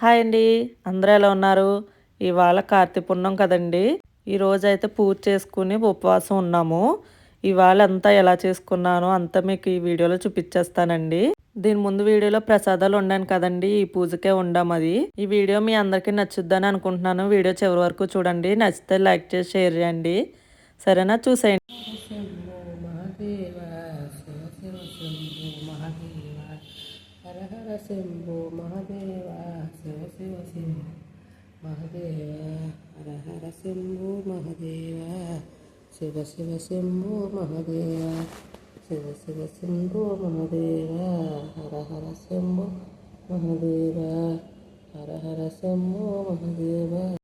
Hi అండి. అందరూ ఎలా ఉన్నారు? ఇవాళ కార్తీపున్నం పుణ్యం కదండి. ఈరోజైతే పూజ చేసుకుని ఉపవాసం ఉన్నాము. ఇవాళ అంతా ఎలా చేసుకున్నానో అంతా మీకు ఈ వీడియోలో చూపించేస్తానండి. దీని ముందు వీడియోలో ప్రసాదాలు ఉండాను కదండి. ఈ పూజకే ఉండాం అది. ఈ వీడియో మీ అందరికీ నచ్చుద్దని అనుకుంటున్నాను. వీడియో చివరి వరకు చూడండి. నచ్చితే లైక్ చేసి షేర్ చేయండి. సరేనా? చూసేయండి. హర హర శంభో శివ శివ శంభో మహాదేవ హర హర శంభో మహాదేవ శివ శివ శంభో మహదేవ శివ శివ శంభో మహదేవ హర హర శంభో మహాదేవ హర హర శంభో మహాదేవ.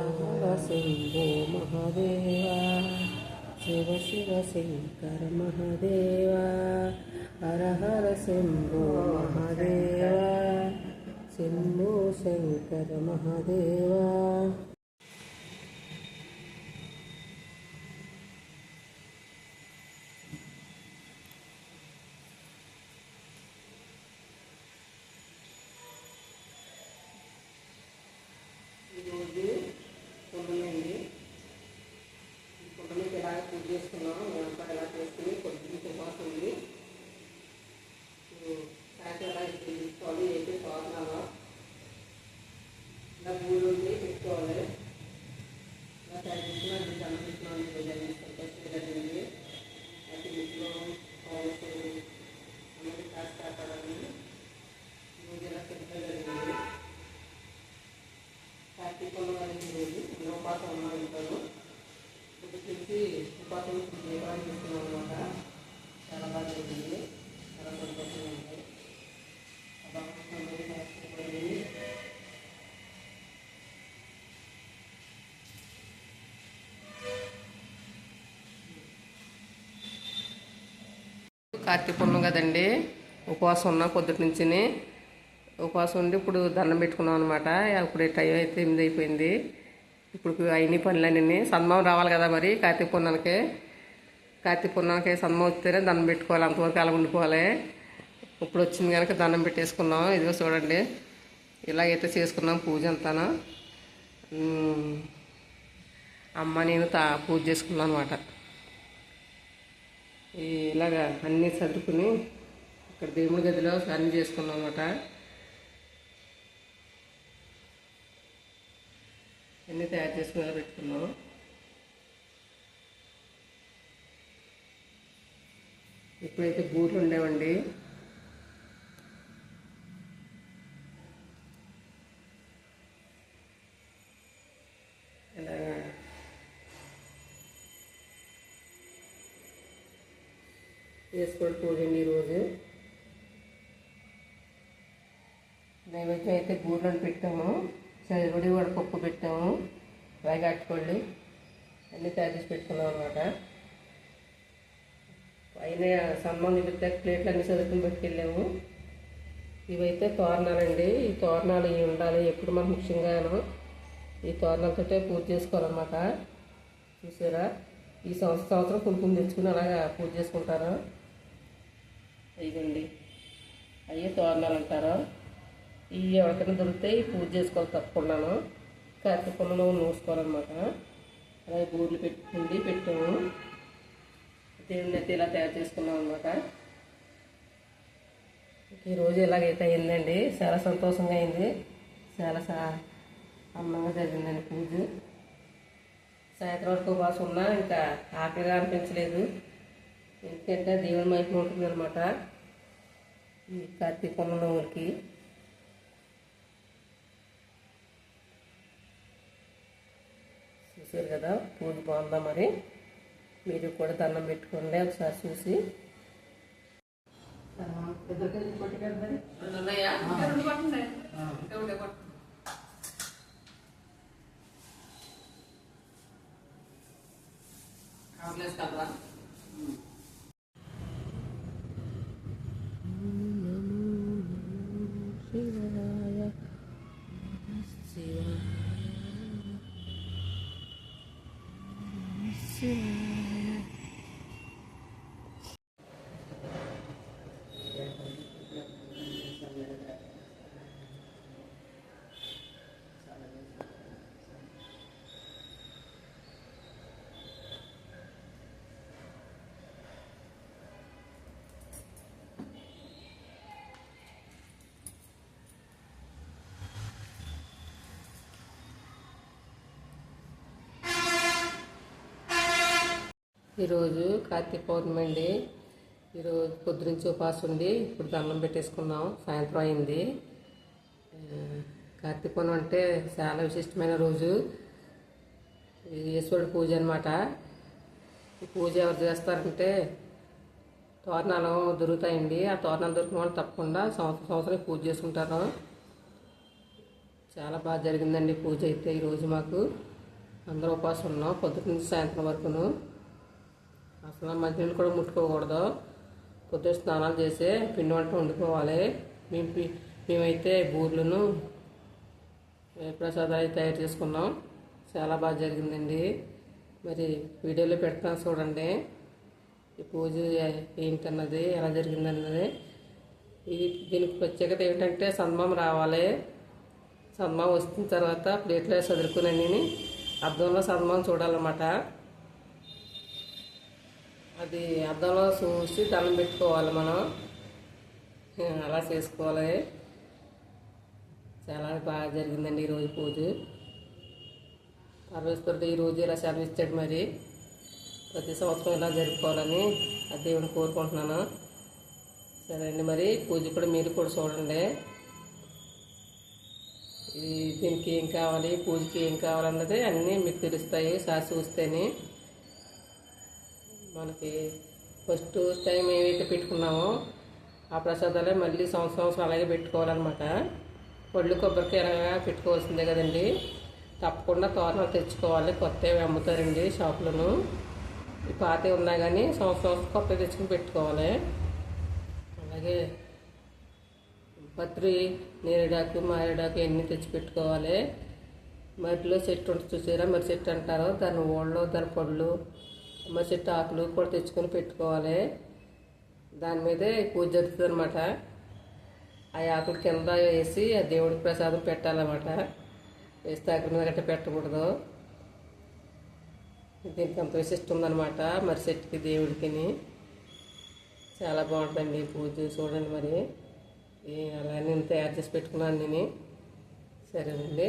హర హర శంభో మహాదేవ శివ శివ శంకర మహాదేవ హర హర శంభో మహాదేవ శంభో శంకర మహాదేవ ఈరోజు పొద్దునండి పొద్దున్నకి ఎలా పూజ చేసుకున్నాం మేమంతా ఎలా చేసుకుని పొద్దున్న ఉపవాసం ఉంది సాయంత్రం ఎలా తీసుకోవాలి ఏంటి శోధనాలు ఇలా మూడు రోజులు పెట్టుకోవాలి ఇలా తయారు అనిపిస్తున్నాను జరిగింది అయితే ఇంట్లో కావాల్సిన అన్నది కాస్త కాపాడాలని రోజు ఎలా సింపుల్ జరిగింది కార్తీక పౌర్ణమి ఉపాసం ఇప్పుడు తెలిసి ఉపాసం చేస్తున్నాం అనమాట చాలా బాగా జరిగింది చాలా సంతోషంగా కార్తీక కదండి. ఉపవాసం ఉన్నా పొద్దుటి నుంచి ఉపవాసం ఉండి ఇప్పుడు దండం పెట్టుకున్నాం అనమాట ఇప్పుడు టైం అయితే ఎనిమిది అయిపోయింది. ఇప్పుడు అయిన పనులన్నీ సన్మం రావాలి కదా మరి కార్తీక పున్నానికి కార్తీక పున్నానికి సన్మం వస్తేనే దండం పెట్టుకోవాలి అంతవరకు అలా ఉండిపోవాలి. ఇప్పుడు వచ్చింది కనుక దండం పెట్టేసుకున్నాం. ఇదిగో చూడండి. ఇలాగైతే చేసుకున్నాం పూజ అంతాను. అమ్మ నేను తా పూజ చేసుకున్నాను అనమాట ఇలాగా అన్నీ సర్దుకుని ఇక్కడ దేవుడి గదిలో అన్నీ చేసుకున్నాం అనమాట తయారు చేసుకుని పెట్టుకున్నాం ఇప్పుడైతే బూట్లు ఉండేవండి. వేసుకోండి ఈరోజు నైవేద్యం అయితే గూడలను పెట్టాము. చదివడి కూడా పప్పు పెట్టాము. రాగి అట్టుకోండి అన్నీ తయారు చేసి పెట్టుకున్నాం అనమాట పైన సన్మానం చూపితే ప్లేట్లు అన్ని చదువుకుని పట్టుకెళ్ళాము. ఇవైతే తోరణాలండి. ఈ తోరణాలు ఇవి ఉండాలి. ఎప్పుడు మనం ముఖ్యంగాను ఈ తోరణాలతో పూజ చేసుకోవాలన్నమాట. చూసారా? ఈ సంవత్సరం సంవత్సరం కుంకుమ తెచ్చుకుని అలాగా పూజ చేసుకుంటారు ఇదండి అయ్యే తోరణాలు అంటారు. ఇవి ఎవరికైనా దొరికితే ఈ పూజ చేసుకోవాలి తప్పకుండాను. కార్తీక పనులు నూసుకోవాలన్నమాట అలాగే బూర్లు పెట్టుకుండి పెట్టాము. దేవుడిని అయితే ఇలా తయారు చేసుకున్నాం అనమాట ఈరోజు ఇలాగైతే అయిందండి? చాలా సంతోషంగా అయింది. చాలా సా అందంగా జరిగిందండి పూజ. సాయంత్రం వరకు ఉపవాసం ఉన్నా ఇంకా ఆకలిగా అనిపించలేదు. ఎందుకంటే దేవుని మైపు ఉంటుంది అనమాట ఈ కార్తీక పౌర్ణమికి చూసారు కదా పూజ బాగుందా మరి? మీరు కూడా దండం పెట్టుకోండి ఒకసారి చూసి. 嗯 ఈరోజు కార్తీక పౌర్ణమి అండి. ఈరోజు పొద్దునుంచి ఉపాసం ఉండి ఇప్పుడు దండం పెట్టేసుకున్నాం సాయంత్రం అయింది. కార్తీక పౌర్ణమి అంటే చాలా విశిష్టమైన రోజు. ఈశ్వరుడు పూజ అనమాట ఈ పూజ ఎవరు చేస్తారంటే తోరణాలు దొరుకుతాయండి. ఆ తోరణాలు దొరికిన వాళ్ళు తప్పకుండా సంవత్సరం సంవత్సరం పూజ చేసుకుంటారు. చాలా బాగా జరిగిందండి పూజ అయితే ఈరోజు మాకు. అందరూ ఉపవాసం ఉన్నాం. పొద్దున్న సాయంత్రం వరకును. అసలు మంచినీళ్ళు కూడా ముట్టుకోకూడదు. పొద్దున స్నానాలు చేసి పిండి వంట వండుకోవాలి. మేము మేమైతే బూర్లను ఏ ప్రసాదాలు తయారు చేసుకున్నాం. చాలా బాగా జరిగిందండి. మరి వీడియోలో పెడతాను చూడండి. ఈ పూజ ఏంటన్నది ఎలా జరిగిందన్నది. ఇది దీనికి ప్రత్యేకత ఏమిటంటే సన్మానం రావాలి. సన్మానం వచ్చిన తర్వాత ప్లేట్లో చదువుకుని అద్దంలో సన్మానం చూడాలన్నమాట. అది అద్దంలో చూసి దండం పెట్టుకోవాలి మనం. అలా చేసుకోవాలి. చాలా బాగా జరిగిందండి ఈరోజు పూజ. పరమేశ్వరుడు ఈరోజు ఇలా శ్రమిస్తాడు మరి. ప్రతి సంవత్సరం ఇలా జరుపుకోవాలని ఆ దేవుని కోరుకుంటున్నాను. సరే అండి మరి పూజ కూడా మీరు కూడా చూడండి. ఈ దీనికి ఏం కావాలి పూజకి ఏం కావాలన్నది అన్నీ మీకు తెలుస్తాయి సార్ చూస్తేనే. మనకి ఫస్ట్ టైం ఏవైతే పెట్టుకున్నామో ఆ ప్రసాదాలే మళ్ళీ సంవత్సరం సంవత్సరం అలాగే పెట్టుకోవాలన్నమాట. పళ్ళు కొబ్బరికాయలాగా పెట్టుకోవాల్సిందే కదండి. తప్పకుండా తోరణాలు తెచ్చుకోవాలి కొత్తవి అమ్ముతారండి షాపులను. ఈ పాతవి ఉన్నా కానీ సంవత్సరం సంవత్సరం కొత్తవి తెచ్చుకుని పెట్టుకోవాలి. అలాగే పత్రి నేరేడాకు మారేడాకు ఇవన్నీ తెచ్చి పెట్టుకోవాలి. మరిలో చెట్టు ఉంటుంది చూసారా? మరి చెట్టు అంటారు. దాని ఓళ్ళు దాని పళ్ళు మా చెట్టు ఆకులు కూడా తెచ్చుకొని పెట్టుకోవాలి. దాని మీదే పూజ జరుగుతుంది అనమాట ఆ ఆకులు కింద వేసి ఆ దేవుడికి ప్రసాదం పెట్టాలన్నమాట. వేస్తే ఆకుల మీద గట్ట పెట్టకూడదు. దీనికి అంత విశిష్టం ఉందన్నమాట మరి చెట్టుకి దేవుడికిని. చాలా బాగుంటుందండి పూజ చూడండి మరి. ఈ అలా నేను తయారు చేసి పెట్టుకున్నాను నేను సరేనండి.